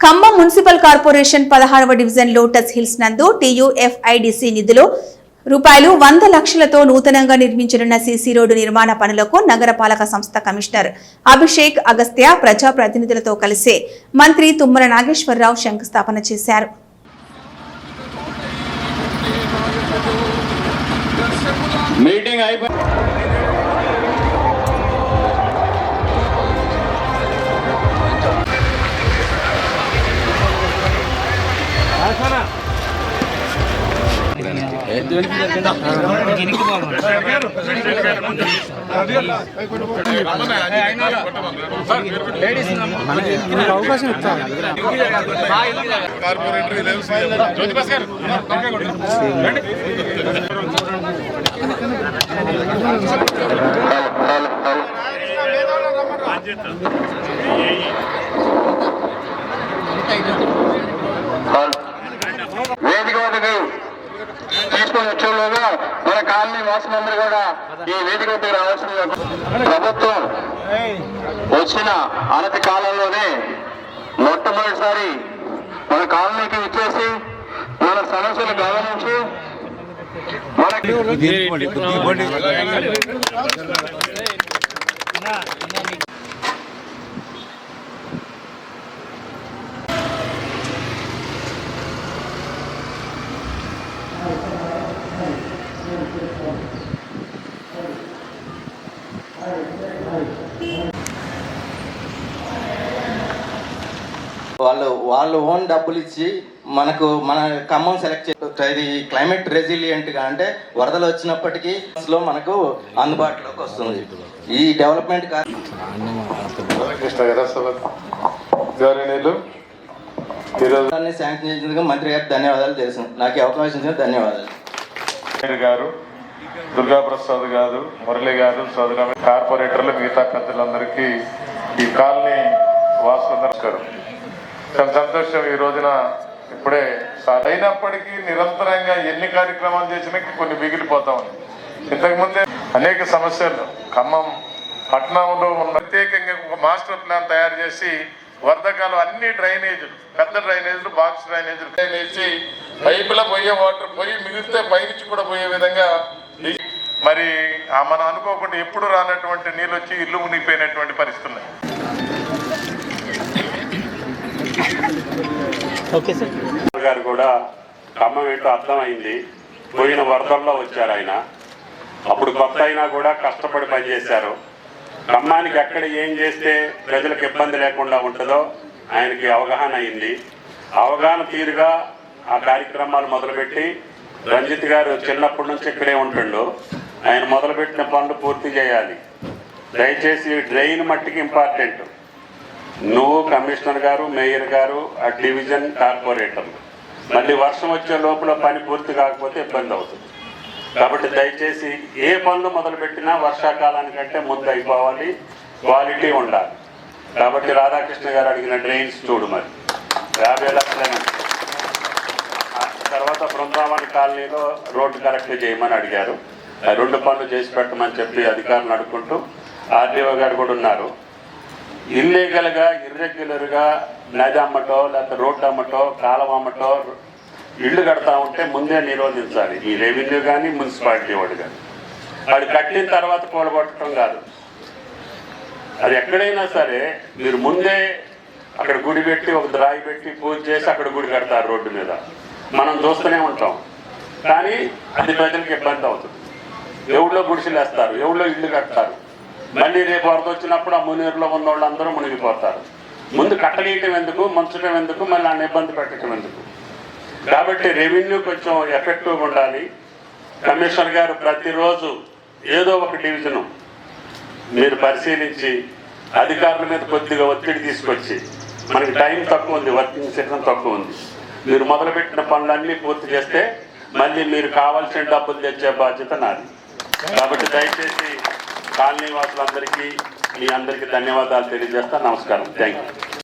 Khammam municipal corporation పదహారవ division lotus hills నందు TUFIDC నిధులు రూపాయలు వంద లక్షలతో నూతనంగా నిర్మించనున్న సీసీ రోడ్డు నిర్మాణ పనులకు నగరపాలక సంస్థ కమిషనర్ అభిషేక్ అగస్త్య ప్రజాప్రతినిధులతో కలిసి మంత్రి తుమ్మల నాగేశ్వరరావు శంకుస్థాపన చేశారు. మీటింగ్ అయిపోయి అవకాశం ఇస్తాను వేదిక వద్దకు ప్రభుత్వం వచ్చేలోగా మన కాలనీ వాసులందరూ కూడా ఈ వేదిక రావాల్సిన ప్రభుత్వం వచ్చిన అనతి కాలంలోనే మొట్టమొదటిసారి మన కాలనీకి ఇచ్చేసి మన సమస్యలు గమనించి మనకి వాళ్ళు వాళ్ళు ఓన్ డబ్బులు ఇచ్చి మనకు మన ఖమ్మం సెలెక్ట్ చే ఇది క్లైమేట్ రెసిలియంట్గా అంటే వరదలు వచ్చినప్పటికీ లో మనకు అందుబాటులోకి వస్తుంది. ఈ డెవలప్మెంట్ ఈరోజు అన్ని శాంక్షన్ చేసినందుకు మంత్రి గారికి ధన్యవాదాలు తెలుసు. నాకు అవకాశం ఇచ్చిన ధన్యవాదాలు. గారు దుర్గా ప్రసాద్ గారు మురళి గారు సోదర కార్పొరేటర్లు మిగతా పెద్దలందరికీ ఈ కాలనీ నమస్కారం. చాలా సంతోషం ఈ రోజున ఇప్పుడే అయినప్పటికీ నిరంతరంగా ఎన్ని కార్యక్రమాలు చేసినా కొన్ని మిగిలిపోతా ఉన్నాయి. ఇంతకుముందే అనేక సమస్యలు ఖమ్మం పట్టణంలో ఉన్న ప్రత్యేకంగా ఒక మాస్టర్ ప్లాన్ తయారు చేసి వర్ధకాలు అన్ని డ్రైనేజీలు పెద్ద డ్రైనేజీలు బాక్స్ డ్రైనేజీలు డ్రైనేజీ పైపుల పోయే వాటర్ పోయి మిగిలితే పైనుంచి కూడా పోయే విధంగా మరి మనం అనుకోకుండా ఎప్పుడు రానటువంటి నీళ్ళు వచ్చి ఇల్లు మునిగిపోయినటువంటి ఓకే సార్. గారు కూడా ఖమ్మం ఏంటో అర్థమైంది. పోయిన వరదల్లో వచ్చారు ఆయన. అప్పుడు కొత్త అయినా కూడా కష్టపడి పనిచేశారు. ఖమ్మానికి ఎక్కడ ఏం చేస్తే ప్రజలకు ఇబ్బంది లేకుండా ఉంటుందో ఆయనకి అవగాహన అయింది. అవగాహన తీరుగా ఆ కార్యక్రమాలు మొదలుపెట్టి రంజిత్ గారు చిన్నప్పటి నుంచి ఇక్కడే ఉంటుండు. ఆయన మొదలుపెట్టిన పనులు పూర్తి చేయాలి. దయచేసి డ్రైన్ మట్టికి ఇంపార్టెంట్. నువ్వు కమిషనర్ గారు మేయర్ గారు ఆ డివిజన్ కార్పొరేటర్ మళ్ళీ వర్షం వచ్చే లోపల పని పూర్తి కాకపోతే ఇబ్బంది అవుతుంది. కాబట్టి దయచేసి ఏ పనులు మొదలుపెట్టినా వర్షాకాలానికంటే ముందు అయిపోవాలి క్వాలిటీ ఉండాలి. కాబట్టి రాధాకృష్ణ గారు అడిగిన డ్రైన్స్ చూడు మరి. యాభై లక్షలైన తర్వాత బృందావన్ కాలనీలో రోడ్డు కరెక్ట్ చేయమని అడిగారు. ఆ రెండు పనులు చేసి పెట్టమని చెప్పి అధికారులు అడుక్కుంటూ ఆర్డీఓ గారు కూడా ఉన్నారు. ఇల్లీగల్గా ఇర్రెగ్యులర్గా నది అమ్మటో లేకపోతే రోడ్డు అమ్మటో కాలం అమ్మటో ఇల్లు కడతా ఉంటే ముందే నిరోధించాలి. ఈ రెవెన్యూ కానీ మున్సిపాలిటీ వాడు కానీ వాడు కట్టిన తర్వాత కూలగొట్టడం కాదు. అది ఎక్కడైనా సరే మీరు ముందే అక్కడ గుడి పెట్టి ఒక రాయి పెట్టి పూజ చేసి అక్కడ గుడి కడతారు రోడ్డు మీద. మనం చూస్తూనే ఉంటాం. కానీ అది ప్రజలకు ఇబ్బంది అవుతుంది. ఎవడో గుడిసెలు వేస్తారు ఎవరిలో ఇల్లు కడతారు? మళ్ళీ రేపు వరద వచ్చినప్పుడు ఆ మునీరులో ఉన్న వాళ్ళందరూ మునిగిపోతారు ముందు కట్టగీయటం ఎందుకు? మంచటం ఎందుకు? మళ్ళీ ఆ ఇబ్బంది పెట్టడం ఎందుకు? కాబట్టి రెవెన్యూ కొంచెం ఎఫెక్టివ్గా ఉండాలి. కమిషనర్ గారు ప్రతిరోజు ఏదో ఒక డివిజను మీరు పరిశీలించి అధికారుల మీద కొద్దిగా ఒత్తిడి తీసుకొచ్చి మనకి టైం తక్కువ ఉంది వర్కింగ్ సెషన్ తక్కువ ఉంది. మీరు మొదలుపెట్టిన పనులన్నీ పూర్తి చేస్తే మళ్ళీ మీరు కావాల్సిన డబ్బులు తెచ్చే బాధ్యత నాది. కాబట్టి దయచేసి కాలనీ వాసులందరికీ మీ అందరికీ ధన్యవాదాలు తెలియజేస్తా. నమస్కారం. Thank you